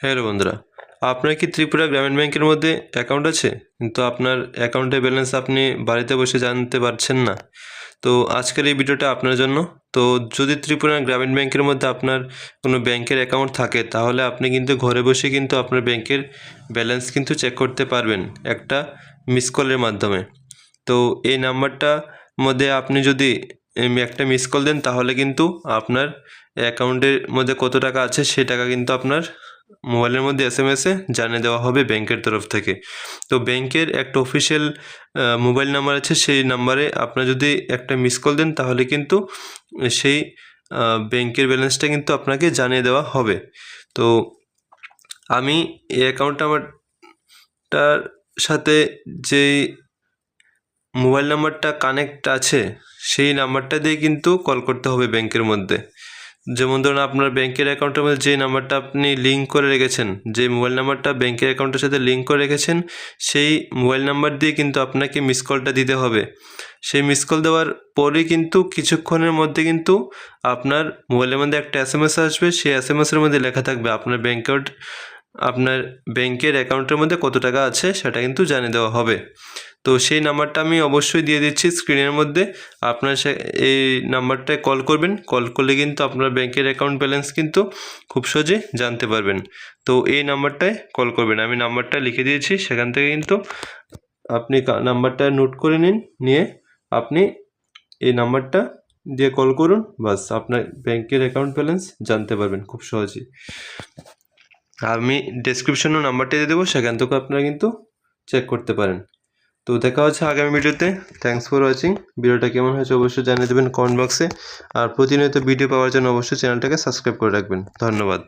Hello বন্ধুরা। আপনার কি ত্রিপুরা গ্রামীণ ব্যাংকের মধ্যে অ্যাকাউন্ট আছে? কিন্তু আপনার অ্যাকাউন্টের ব্যালেন্স আপনি বাড়িতে বসে জানতে পারছেন না। তো আজকের এই ভিডিওটা আপনার জন্য। তো যদি ত্রিপুরা গ্রামীণ ব্যাংকের মধ্যে আপনার কোনো ব্যাংকের অ্যাকাউন্ট থাকে, তাহলে আপনি কিন্তু ঘরে বসে কিন্তু আপনার ব্যাংকের ব্যালেন্স কিন্তু চেক করতে পারবেন একটা মিস কলের মাধ্যমে। তো এই নাম্বারটা মধ্যে আপনি যদি একটা মিস কল দেন, তাহলে কিন্তু আপনার অ্যাকাউন্টের মধ্যে কত টাকা আছে সে টাকা কিন্তু আপনার মোবাইলের মধ্যে এস এম এসে জানিয়ে দেওয়া হবে ব্যাংকের তরফ থেকে। তো ব্যাংকের একটা অফিসিয়াল মোবাইল নাম্বার আছে, সেই নাম্বারে আপনার যদি একটা মিস কল দেন, তাহলে কিন্তু সেই ব্যাংকের ব্যালেন্সটা কিন্তু আপনাকে জানিয়ে দেওয়া হবে। তো আমি এই অ্যাকাউন্ট নাম্বারটার সাথে যেই মোবাইল নাম্বারটা কানেক্ট আছে, সেই নাম্বারটা দিয়ে কিন্তু কল করতে হবে ব্যাংকের মধ্যে। যেমন ধরুন আপনার ব্যাংকের অ্যাকাউন্টের মধ্যে যে নাম্বারটা আপনি লিঙ্ক করে রেখেছেন, যে মোবাইল নাম্বারটা ব্যাংকের অ্যাকাউন্টের সাথে লিঙ্ক করে রেখেছেন, সেই মোবাইল নাম্বার দিয়ে কিন্তু আপনাকে মিস কলটা দিতে হবে। সেই মিস কল দেওয়ার পরে কিন্তু কিছুক্ষণের মধ্যে কিন্তু আপনার মোবাইলের মধ্যে একটা এস এম এস আসবে, সেই এস এম এসের মধ্যে লেখা থাকবে আপনার ব্যাংকের আপনার ব্যাংকের অ্যাকাউন্টের মধ্যে কত টাকা আছে সেটা কিন্তু জানিয়ে দেওয়া হবে। তো সেই নাম্বারটা আমি অবশ্যই দিয়ে দিচ্ছি স্ক্রিনের মধ্যে। আপনার এই নাম্বারটায় কল করবেন। কল করলে কিন্তু আপনার ব্যাংকের অ্যাকাউন্ট ব্যালেন্স কিন্তু খুব সহজে জানতে পারবেন। তো এই নাম্বারটায় কল করবেন। আমি নাম্বারটা লিখে দিয়েছি। সেখান থেকে কিন্তু আপনি নাম্বারটা নোট করে নিন, নিয়ে আপনি এই নাম্বারটা দিয়ে কল করুন। বাস, আপনার ব্যাংকের অ্যাকাউন্ট ব্যালেন্স জানতে পারবেন খুব সহজেই। আমি ডেসক্রিপশনে নাম্বারটা দিয়ে দেবো। সেখান থেকে আপনারা কিন্তু চেক করতে পারেন। তো দেখা হচ্ছে আগামী ভিডিওতে। থ্যাংকস ফর ওয়াচিং ভিডিওটা কেমন হয়েছে অবশ্যই জানিয়ে দেবেন কমেন্ট বক্সে। আর প্রতিনিয়ত ভিডিও পাওয়ার জন্য অবশ্যই চ্যানেলটাকে সাবস্ক্রাইব করে রাখবেন। ধন্যবাদ।